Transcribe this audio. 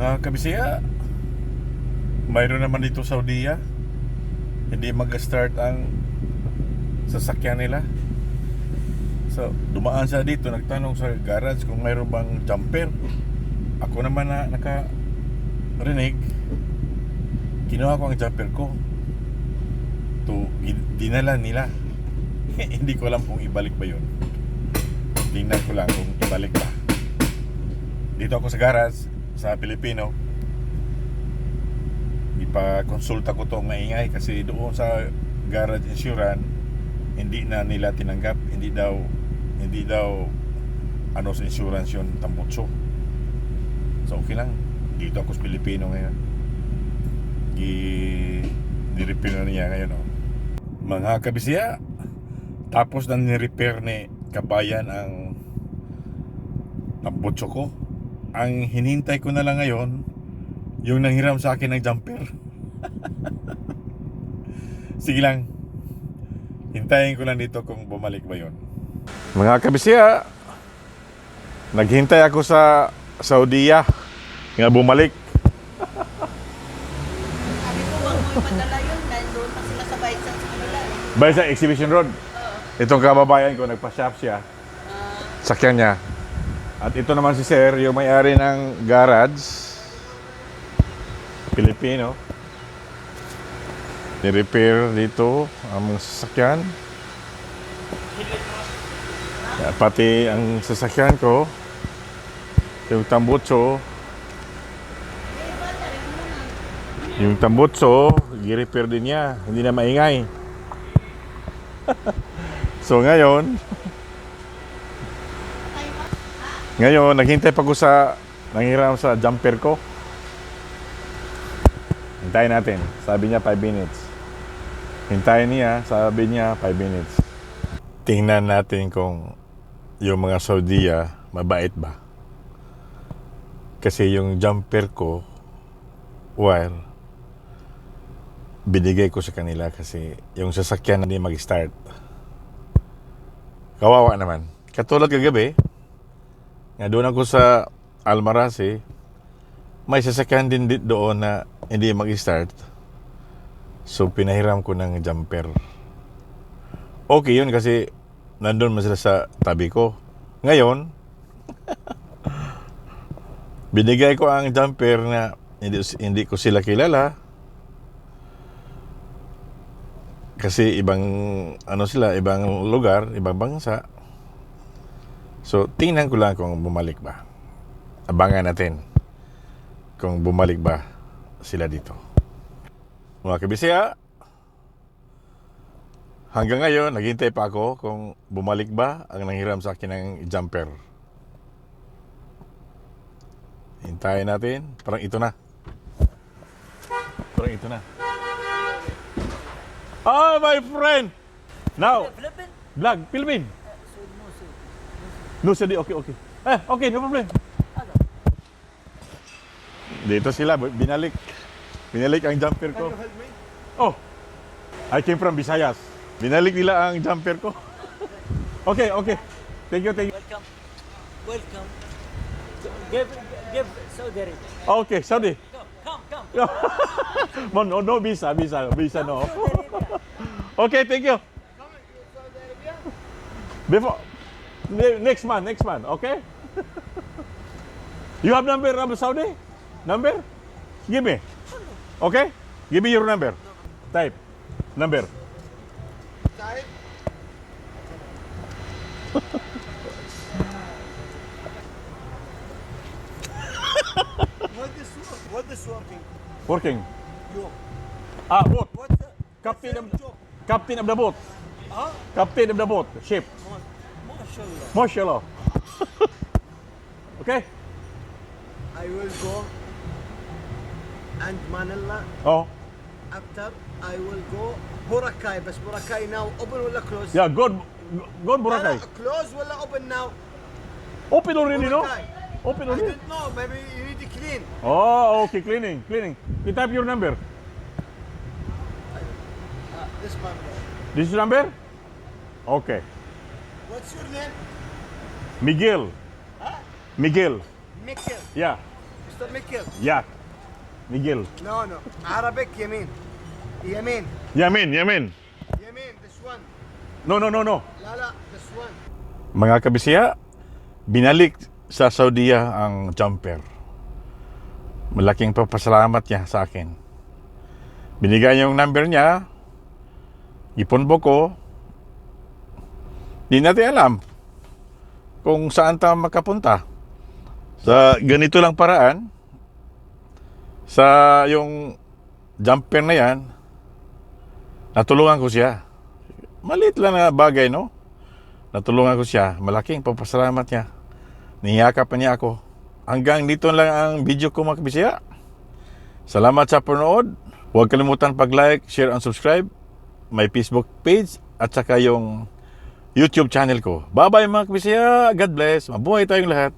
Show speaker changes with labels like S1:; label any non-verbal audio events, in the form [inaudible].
S1: Mga kabisya, mayroon naman dito sa Saudiya. Hindi mag-start ang sasakyan nila. So, dumaan sa dito, nagtanong sa garage kung mayroon bang jumper. Ako naman na naka rinig, kinuha ko ang jumper ko. To, dinala nila. [laughs] Hindi ko alam kung ibalik ba yun. Tingnan ko lang kung ibalik ba. Dito ako sa garage, sa Pilipino. Ipa-konsulta ko to maingay kasi doon sa garage insurance, hindi na nila tinanggap, hindi daw hindi daw ano sa insurance yun, tambutso. So okay lang. Dito ako sa Pilipino ngayon. Gi ni-repair na niya ngayon. Oh. Mga kabisya, tapos na ni-repair ni Kabayan ang tambutso ko. Ang hinintay ko na lang ngayon, yung nanghiram sa akin ng jumper. [laughs] Sige lang. Hintayin ko lang dito kung bumalik ba yon. Mga kabisya, naghintay ako sa Saudiya nga bumalik.
S2: Sabi ko, wag mo ipadala yun dahil doon pa sila sa Baisan sa kanila. eh.
S1: Sa Exhibition Road. Itong kababayan ko, nagpa-shop siya. Sakyan niya. At ito naman si Sir, yung may-ari ng garage. Pilipino. Ni-repair dito ang mga sasakyan. Pati ang sasakyan ko, yung tambutso, yung tambutso, gi-repair din niya. Hindi na maingay. [laughs] so ngayon, ngayon, naghintay pa ko sa nanghiram sa jumper ko. Hintayin natin. Sabi niya 5 minutes. Hintayin niya, sabi niya 5 minutes. Tingnan natin kung yung mga Saudiya mabait ba. Kasi yung jumper ko, well, binigay ko sa kanila kasi yung sasakyan na hindi mag-start. Kawawa naman. Katulad kagabi, nga doon ako sa Almarasi, may sasakyan din di- doon na hindi mag-start. So, pinahiram ko ng jumper. Okay yun kasi nandun man sila sa tabi ko. Ngayon, [laughs] binigay ko ang jumper na hindi, hindi ko sila kilala. Kasi ibang ano sila, ibang lugar, ibang bansa. So, tingnan ko lang kung bumalik ba. Abangan natin kung bumalik ba sila dito. Mga kabisaya, hanggang ngayon, naghintay pa ako kung bumalik ba ang nanghiram sa akin ng jumper. Hintayin natin. Parang ito na. Parang ito na. Ah, my friend! Now, vlog, Philippine. No, sorry, okay, okay. Eh, okay, no problem. Dito sila, binalik. Binalik ang jumper ko. Oh, I came from Visayas. Binalik nila ang jumper ko. okay, okay. Thank you, thank you.
S3: Welcome. Welcome. Give, give Saudi Arabia.
S1: Okay, sorry.
S3: Go, come, come. [laughs]
S1: no, no, no visa, visa, visa, no. okay, thank you. Before, ne- next month, next month, okay? you have number of Saudi? Number? Give me. Okay? Give me your number. Type. Number.
S4: What is what is working?
S1: Working.
S4: You.
S1: Ah, boat.
S4: What's the
S1: Captain of, captain of the boat.
S4: Huh?
S1: Captain of the boat. Ship.
S4: MashaAllah.
S1: Mashallah. [laughs] okay?
S4: I will go and Manila.
S1: Oh.
S4: After I will go Boracay. But Boracay now open or close?
S1: Yeah, good. Good
S4: لا،
S1: Boracay.
S4: لا، Close or open now?
S1: Open already, no?
S4: Boracay.
S1: Open
S4: I
S1: already.
S4: don't know. Maybe you need to clean.
S1: Oh, okay, cleaning, cleaning. You type your number.
S4: Uh, this one.
S1: This is number? Okay.
S4: What's your name?
S1: Miguel.
S4: Huh?
S1: Miguel.
S4: Mikkel.
S1: Yeah.
S4: Mr. Mikkel.
S1: Yeah. Miguel.
S4: No, no. Arabic, Yemen. Yemen.
S1: Yamin, Yamin.
S4: Yemen, this one.
S1: No, no, no, no.
S4: La, la, this one.
S1: Mga kabisya, binalik sa Saudiya ang jumper. Malaking papasalamat niya sa akin. Binigay niya yung number niya, ipunbo ko, di natin alam kung saan tayo makapunta. Sa ganito lang paraan, sa yung jumper na yan, natulungan ko siya. Maliit lang na bagay, no? Natulungan ko siya. Malaking papasalamat niya. Niyakap niya ako. Hanggang dito lang ang video ko mga kabisaya. Salamat sa panood. Huwag kalimutan pag-like, share, and subscribe. May Facebook page at saka yung YouTube channel ko. Bye-bye mga kabisaya. God bless. Mabuhay tayong lahat.